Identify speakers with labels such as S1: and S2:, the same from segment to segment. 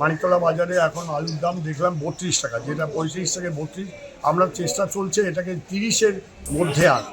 S1: মানিকতলা বাজারে এখন আলুর দাম দেখলাম বত্রিশ টাকা, যেটা পঁয়ত্রিশ থেকে বত্রিশ। আমরা চেষ্টা চলছে এটাকে তিরিশের মধ্যে আন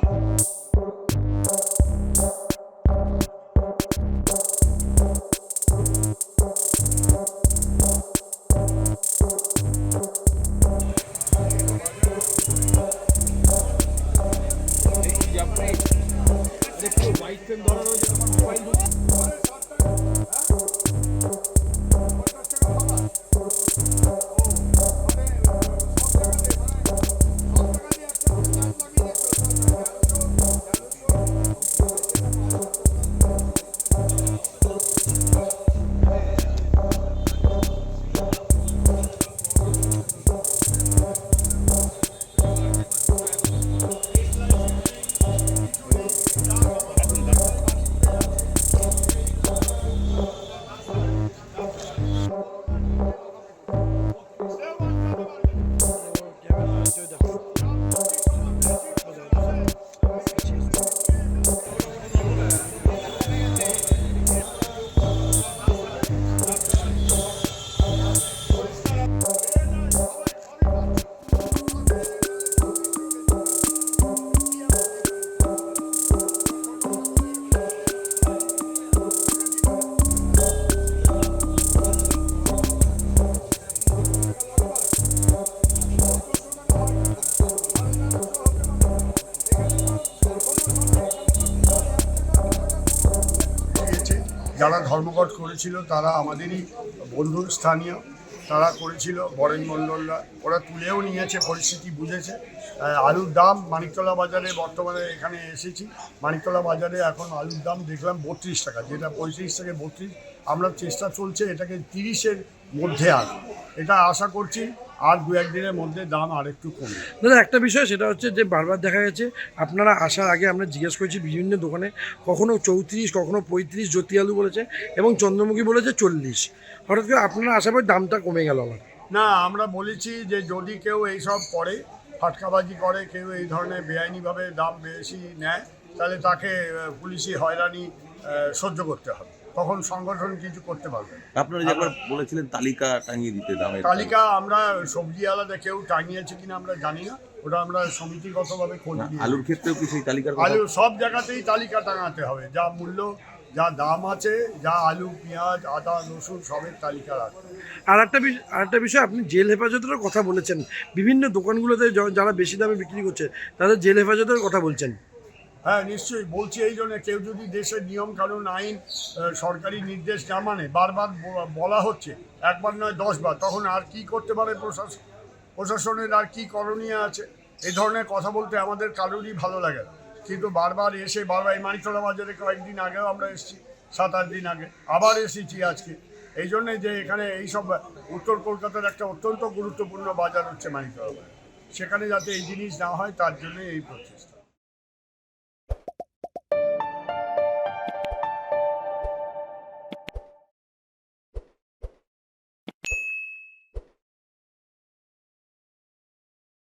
S1: যারা ধর্মঘট করেছিল, তারা আমাদেরই বন্ধু স্থানীয়, তারা করেছিল বরেন মণ্ডলরা। ওরা তুলেও নিয়েছে, পরিস্থিতি বুঝেছে। আলুর দাম মানিকতলা বাজারে বর্তমানে এখানে এসেছি। মানিকতলা বাজারে এখন আলুর দাম দেখলাম বত্রিশ টাকা, যেটা পঁয়ত্রিশ থেকে বত্রিশ। আমরা চেষ্টা চলছে এটাকে তিরিশের মধ্যে আন এটা আশা করছি আর দু একদিনের মধ্যে দাম আরেকটু কমবে।
S2: দাদা একটা বিষয় সেটা হচ্ছে যে বারবার দেখা গেছে আপনারা আসার আগে আমরা জিজ্ঞেস করেছি বিভিন্ন দোকানে কখনো চৌত্রিশ কখনো পঁয়ত্রিশ জ্যোতি আলু বলেছে এবং চন্দ্রমুখী বলেছে চল্লিশ। হঠাৎ করে আপনারা আসার পর দামটা কমে গেল আমার
S1: না আমরা বলেছি যে যদি কেউ এইসব করে ফাটকাবাজি করে কেউ এই ধরনের বেআইনিভাবে দাম বেশি নেয় তাহলে তাকে পুলিশি হয়রানি সহ্য করতে হবে। তখন সংগঠন কিছু করতে পারবে।
S3: আপনারা যে একবার বলেছিলেন তালিকা টাঙিয়ে দিতে দামের
S1: তালিকা আমরা সবজি আলাদা কেউ টাঙিয়েছে কিনা আমরা জানি না। ওটা আমরা সমিতিগতভাবে খোঁজ নিই
S3: আলুর ক্ষেত্রেও কি সেই তালিকার কথা?
S1: আলু সব জায়গাতেই তালিকা টাঙাতে হবে। যা মূল্য যা দাম আছে যা আলু পেঁয়াজ আদা রসুন সবের তালিকা রাখতে হবে।
S2: আর একটা বিষয় আর একটা বিষয় আপনি জেল হেফাজতেরও কথা বলেছেন। বিভিন্ন দোকানগুলোতে যারা বেশি দামে বিক্রি করছে তাদের জেল হেফাজতের কথা বলছেন।
S1: হ্যাঁ নিশ্চয়ই। বলছি এই জন্য কেউ যদি দেশের নিয়ম, কানুন, আইন সরকারি নির্দেশ না মানে বারবার বলা হচ্ছে, একবার নয়, দশবার, তখন আর কি করতে পারে প্রশাসন প্রশাসনের আর কি করণীয় আছে? এই ধরনের কথা বলতে আমাদের কারোরই ভালো লাগে কিন্তু বারবার এসে, বারবার এই মানিকতলা বাজারে কয়েকদিন আগেও আমরা এসেছি সাত আট দিন আগে, আবার এসেছি আজকে। এই জন্যে যে এখানে এইসব উত্তর কলকাতার একটা অত্যন্ত গুরুত্বপূর্ণ বাজার হচ্ছে মানিকতলা বাজার। সেখানে যাতে এই জিনিস না হয়, তার জন্য এই প্রচেষ্টা।